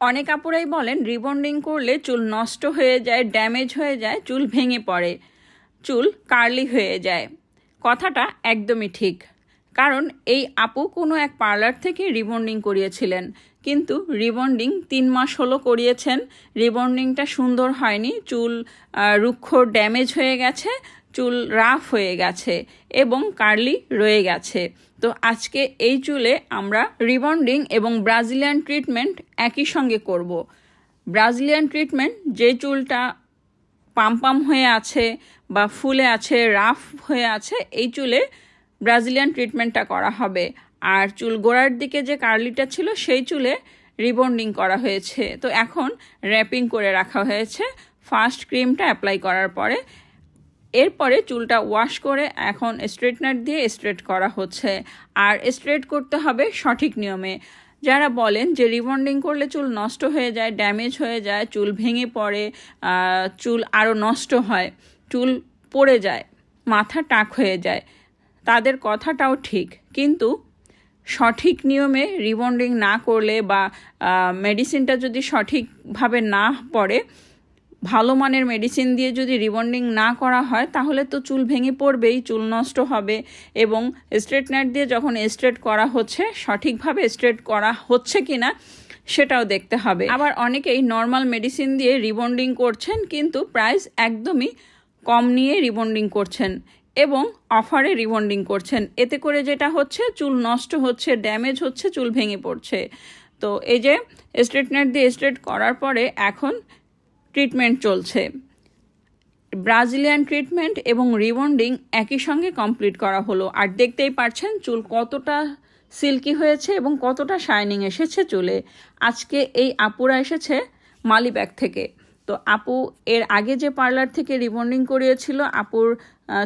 অনেক আপুরাই বলেন, রিবন্ডিং করলে চুল নষ্ট হয়ে যায়, ড্যামেজ হয়ে যায়, চুল ভেঙে পড়ে, চুল কার্লি হয়ে যায়। কথাটা একদমই ঠিক। কারণ এই আপু কোনো এক পার্লার থেকে রিবন্ডিং করিয়েছিলেন। কিন্তু রিবন্ডিং তিন মাস হলো করিয়েছেন। রিবন্ডিংটা সুন্দর হয়নি। চুল রুক্ষ ড্যামেজ হয়ে গেছে, চুল রাফ হয়ে গেছে এবং কার্লি রয়ে গেছে। তো আজকে এই চুলে আমরা রিবন্ডিং এবং ব্রাজিলিয়ান ট্রিটমেন্ট একই সঙ্গে করব। ব্রাজিলিয়ান ট্রিটমেন্ট যে চুলটা পাম্পাম হয়ে আছে বা ফুলে আছে, রাফ হয়ে আছে, এই চুলে ব্রাজিলিয়ান ট্রিটমেন্টটা করা হবে। আর চুল গোড়ার দিকে যে কার্লিটা ছিল, সেই চুলে রিবন্ডিং করা হয়েছে। তো এখন র্যাপিং করে রাখা হয়েছে। ফার্স্ট ক্রিমটা অ্যাপ্লাই করার পরে, এরপরে চুলটা ওয়াশ করে এখন স্ট্রেটনার দিয়ে স্ট্রেট করা হচ্ছে। আর স্ট্রেট করতে হবে সঠিক নিয়মে। যারা বলেন যে রিবন্ডিং করলে চুল নষ্ট হয়ে যায়, ড্যামেজ হয়ে যায়, চুল ভেঙে পড়ে চুল আরও নষ্ট হয়, চুল পড়ে যায়, মাথা টাক হয়ে যায় তাদের কথাটাও ঠিক। কিন্তু সঠিক নিয়মে রিবন্ডিং না করলে বা মেডিসিনটা যদি সঠিকভাবে না পড়ে, ভালো মানের মেডিসিন দিয়ে যদি রিবন্ডিং না করা হয়, তাহলে তো চুল ভেঙে পড়বেই, চুল নষ্ট হবে এবং স্ট্রেটনার দিয়ে যখন স্ট্রেট করা হচ্ছে, সঠিকভাবে স্ট্রেট করা হচ্ছে কি না সেটাও দেখতে হবে। আবার অনেকেই নর্মাল মেডিসিন দিয়ে রিবন্ডিং করছেন, কিন্তু প্রাইস একদমই কম নিয়ে রিবন্ডিং করছেন। এবং অফারে রিবন্ডিং করছেন। এতে করে যেটা হচ্ছে, চুল নষ্ট হচ্ছে, ড্যামেজ হচ্ছে, চুল ভেঙে পড়ছে। তো এই যে স্ট্রেটনার দিয়ে স্ট্রেট করার পরে এখন ট্রিটমেন্ট চলছে। ব্রাজিলিয়ান ট্রিটমেন্ট এবং রিবন্ডিং একই সঙ্গে কমপ্লিট করা হলো। আর দেখতেই পারছেন, চুল কতটা সিল্কি হয়েছে এবং কতটা শাইনিং এসেছে চুলে। আজকে এই আপুরা এসেছে মালিব্যাগ থেকে। তো আপু এর আগে যে পার্লার থেকে রিবন্ডিং করিয়েছিল, আপুর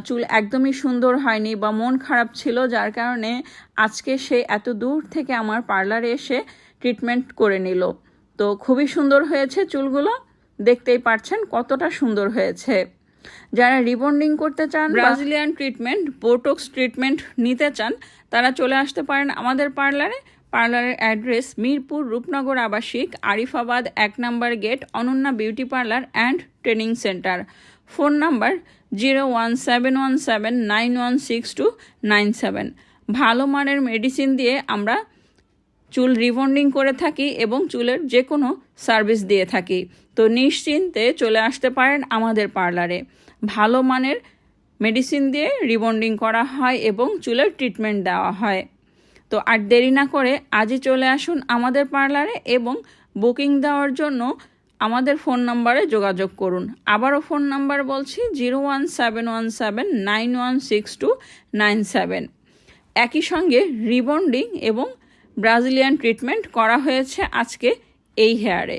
চুল একদমই সুন্দর হয়নি বা মন খারাপ ছিল, যার কারণে আজকে সে এত দূর থেকে আমার পার্লারে এসে ট্রিটমেন্ট করে নিল। তো খুবই সুন্দর হয়েছে চুলগুলো, দেখতেই পারছেন কতটা সুন্দর হয়েছে। যারা রিবন্ডিং করতে চান ব্রাজিলিয়ান ট্রিটমেন্ট, বোটক্স ট্রিটমেন্ট নিতে চান, তারা চলে আসতে পারেন আমাদের পার্লারে। পার্লারের অ্যাড্রেস মিরপুর রূপনগর আবাসিক, আরিফাবাদ এক নম্বর gate, Ananya beauty parlour and training centre. Phone number zero one seven one seven nine one six two nine seven. ভালো মানের মেডিসিন দিয়ে আমরা চুল রিবন্ডিং করে থাকি এবং চুলের যে কোনো সার্ভিস দিয়ে থাকি। তো নিশ্চিন্তে চলে আসতে পারেন আমাদের পার্লারে। ভালো মানের মেডিসিন দিয়ে রিবন্ডিং করা হয় এবং চুলের ট্রিটমেন্ট দেওয়া হয়। তো আর দেরি না করে আজই চলে আসুন আমাদের পার্লারে এবং বুকিং দেওয়ার জন্য আমাদের ফোন নাম্বারে যোগাযোগ করুন। আবারও ফোন নাম্বার বলছি zero one seven one seven nine one six two nine seven. একই সঙ্গে রিবন্ডিং এবং ব্রাজিলিয়ান ট্রিটমেন্ট করা হয়েছে আজকে এই হেয়ারে।